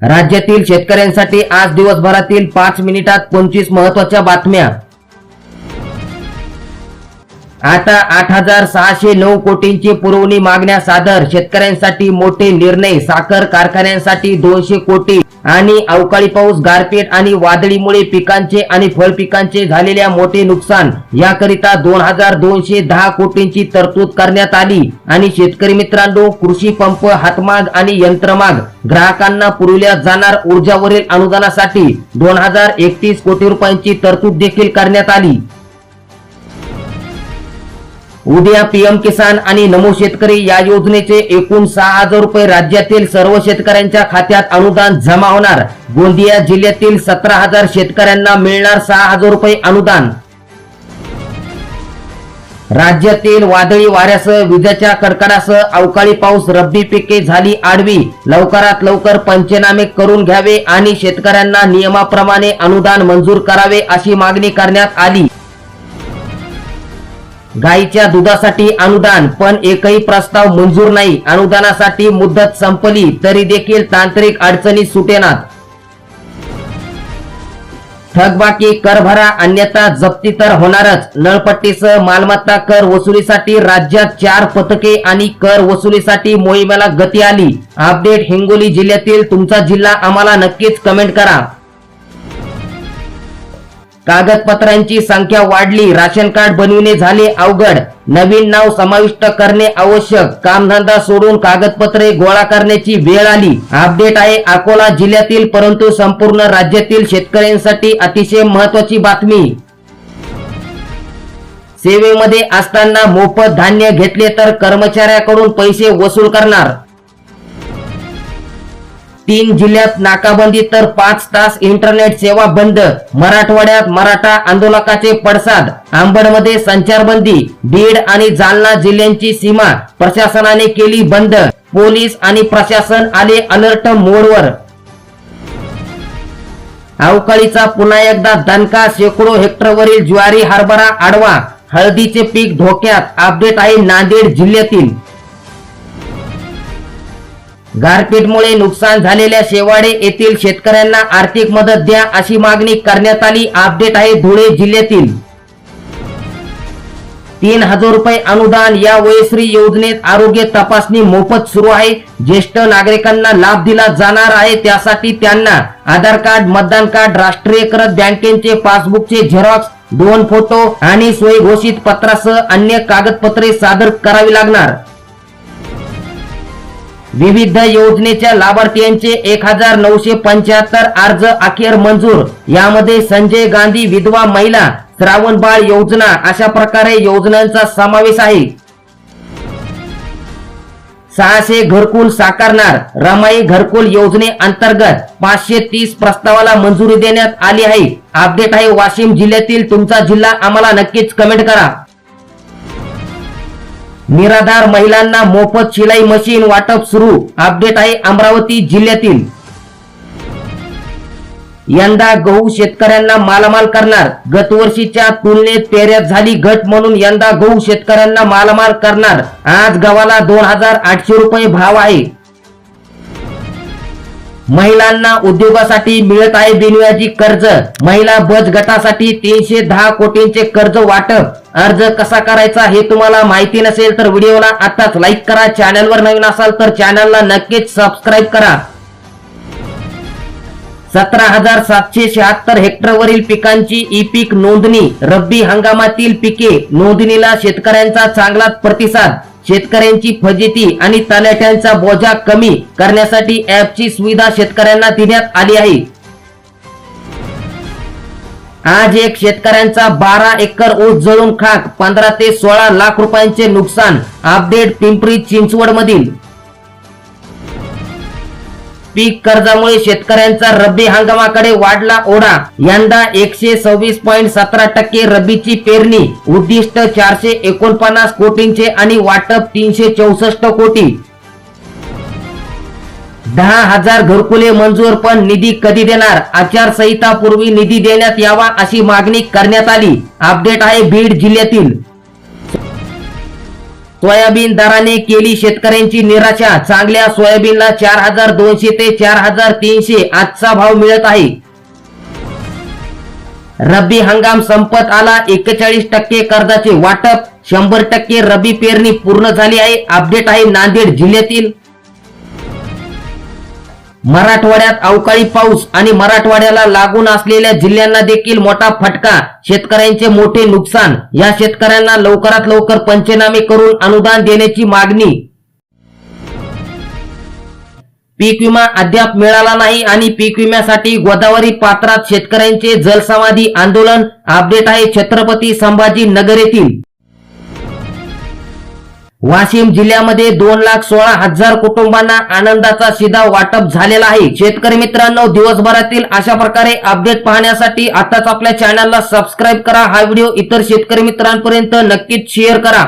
राज्यातील शेतकऱ्यांसाठी आज दिवसभरातील पाच मिनिटात पंचवीस महत्त्वाच्या बातम्या. आता आठ हजार सहाशे नऊ कोटींची पुरवणी मागण्या सादर. शेतकऱ्यांसाठी मोठे निर्णय. साखर कारखान्यांसाठी दोनशे कोटी. आणि अवकाळी पाऊस गारपीट आणि वादळीमुळे पिकांचे आणि फळपिकांचे झालेल्या मोठे नुकसान याकरिता दोन हजार दोनशे दहा कोटींची तरतूद करण्यात आली. आणि शेतकरी मित्रांनो कृषी पंप हातमाग आणि यंत्रमाग ग्राहकांना पुरवल्या जाणार ऊर्जावरील अनुदानासाठी दोन हजार एकतीस कोटी रुपयांची तरतूद देखील करण्यात आली. उद्या पीएम किसान आणि नमो शेतकरी या योजनेचे एकूण सहा हजार रुपये राज्यातील सर्व शेतकऱ्यांच्या खात्यात अनुदान जमा होणार. गोंदिया जिल्ह्यातील सतरा हजार शेतकऱ्यांना मिळणार सहा हजार रुपये अनुदान. राज्यातील वादळी वाऱ्यासह विजेच्या कडकडासह अवकाळी पाऊस रब्बी पिके झाली आडवी. लवकरात लवकर पंचनामे करून घ्यावे आणि शेतकऱ्यांना नियमाप्रमाणे अनुदान मंजूर करावे अशी मागणी करण्यात आली. गायीच्या दुधासाठी अनुदान पण एकही प्रस्ताव मंजूर नाही. अनुदानासाठी मुदत संपली तरी देखील तांत्रिक अडचणी सुटेनात. थकबाकी कर भरा अन्यथा जप्ती तर होणारच. नळपट्टीसह मालमत्ता कर वसुलीसाठी राज्यात चार पथके आणि कर वसुलीसाठी मोहिमेला गती आली. अपडेट हिंगोली जिल्ह्यातील तुमचा जिल्हा आम्हाला नक्कीच कमेंट करा. कागदपत्रांची संख्या वाढली. राशन कार्ड बनविणे झाले अवघड. नवीन नाव समाविष्ट करणे आवश्यक. कामधंदा सोडून कागदपत्रे गोळा करण्याची वेळ आली. अपडेट आहे अकोला जिल्ह्यातील परंतु संपूर्ण राज्यातील शेतकऱ्यांसाठी अतिशय महत्वाची बातमी. सेवेमध्ये असताना मोफत धान्य घेतले तर कर्मचाऱ्याकडून पैसे वसूल करणार. तीन जिल्ह्यात नाकाबंदी तर पाच तास इंटरनेट सेवा बंद. मराठवाड्यात मराठा आंदोलकाचे पडसाद. आंबडमध्ये संचारबंदी बीड आणि जालना जिल्ह्यांची सीमा प्रशासनाने केली बंद. पोलीस आणि प्रशासन आले अलर्ट मोडवर. अवकाळीचा पुन्हा एकदा दणका शेकडो हेक्टरवरील ज्वारी हरभरा आडवा. हळदीचे पीक धोक्यात. अपडेट आहे नांदेड जिल्ह्यातील. गारपीटमुळे नुकसान झालेल्या शेवाडे येथील शेतकऱ्यांना आर्थिक मदत द्या अशी मागणी करण्यात आली. अपडेट आहे धुळे जिल्ह्यातील. तीन हजार रुपये अनुदान या वयश्री योजनेत आरोग्य तपासणी मोफत सुरू आहे. ज्येष्ठ नागरिकांना लाभ दिला जाणार आहे त्यासाठी त्यांना आधार कार्ड मतदान कार्ड राष्ट्रीयकृत बँकेचे पासबुकचे झेरॉक्स दोन फोटो आणि स्वयंघोषित पत्रासह अन्य कागदपत्रे सादर करावी लागणार. विविध योजनेच्या लाभार्थ्यांचे एक हजार नऊशे पंच्याहत्तर अर्ज अखेर मंजूर. यामध्ये संजय गांधी विधवा महिला श्रावण बाळ योजना अशा प्रकारे योजनांचा समावेश आहे. सहाशे घरकुल साकारणार रमाई घरकुल योजने अंतर्गत पाचशे तीस प्रस्तावाला मंजुरी देण्यात आली आहे. अपडेट आहे वाशिम जिल्ह्यातील तुमचा जिल्हा आम्हाला नक्कीच कमेंट करा. निराधार महिलांना मोफत शिलाई मशीन वाटप सुरू. अपडेट आहे अमरावती जिल्ह्यातील. यंदा गहू शेतकऱ्यांना मालामाल करणार. गतवर्षीच्या तुलनेत पेऱ्यात झाली घट म्हणून यंदा गहू शेतकऱ्यांना मालामाल करणार. आज गव्हाला दोन हजार आठशे रुपये भाव आहे. महिलांना उद्योगासाठी मिळत आहे बिनव्याजी कर्ज. महिला बच गटासाठी तीनशे दहा कोटींचे कर्ज वाटप. अर्ज कसा करायचा हे तुम्हाला माहिती नसेल तर व्हिडिओला आताच लाईक करा. चॅनलवर नवीन असाल तर चॅनलला नक्कीच सबस्क्राईब करा. सतरा हजार सातशे शहात्तर हेक्टरवरील पिकांची ई पीक नोंदणी. रब्बी हंगामातील पिके नोंदणीला शेतकऱ्यांचा चांगलाच प्रतिसाद. शेतकऱ्यांची फजिती आणि तलाठ्यांचा बोजा कमी करण्यासाठी ऍपची सुविधा शेतकऱ्यांना देण्यात आली आहे. आज एक शेतकऱ्यांचा बारा एकर ऊस जळून खाक पंधरा ते सोळा लाख रुपयांचे नुकसान अपडेट पिंपरी चिंचवड मधील पीक कर्जामुळे शेतकऱ्यांचा रब्बी हंगामाकडे वाढला ओढा. यंदा एकशे सव्वीस पॉईंट सतरा टक्के रब्बीची पेरणी. उद्दिष्ट चारशे एकोणपन्नास कोटींचे आणि वाटप तीनशे चौसष्ट कोटी. दहा हजार घरकुले मंजूर पण निधी कधी देणार? आचारसंहिता पूर्वी निधी देण्यात यावा अशी मागणी करण्यात आली. अपडेट आहे बीड जिल्ह्यातील. सोयाबीन दराने केली शेतकऱ्यांची निराशा. चांगल्या सोयाबीनला चार हजार दोनशे ते चार हजार तीनशे आजचा भाव मिळत आहे. रब्बी हंगाम संपत आला. एक्केचाळीस टक्के कर्जाचे वाटप. शंभर टक्के रब्बी पेरणी पूर्ण झाली आहे. अपडेट आहे नांदेड जिल्ह्यातील. मराठवाड्यात अवकाळी पाऊस आणि मराठवाड्याला लागून असलेल्या जिल्ह्यांना देखील मोठा फटका. शेतकऱ्यांचे मोठे नुकसान. या शेतकऱ्यांना लवकरात लवकर पंचनामे करून अनुदान देण्याची मागणी. पीक विमा अद्याप मिळाला नाही आणि पीक विम्यासाठी गोदावरी पात्रात शेतकऱ्यांचे जलसमाधी आंदोलन. अपडेट आहे छत्रपती संभाजी नगर येथील. वाशिम जिल्ह्यामध्ये दोन लाख सोळा हजार कुटुंबांना आनंदाचा शिधा वाटप झालेला आहे. शेतकरी मित्रांनो दिवसभरातील अशा प्रकारे अपडेट पाहण्यासाठी आताच आपल्या चॅनलला सबस्क्राईब करा. हा व्हिडिओ इतर शेतकरी मित्रांपर्यंत नक्कीच शेअर करा.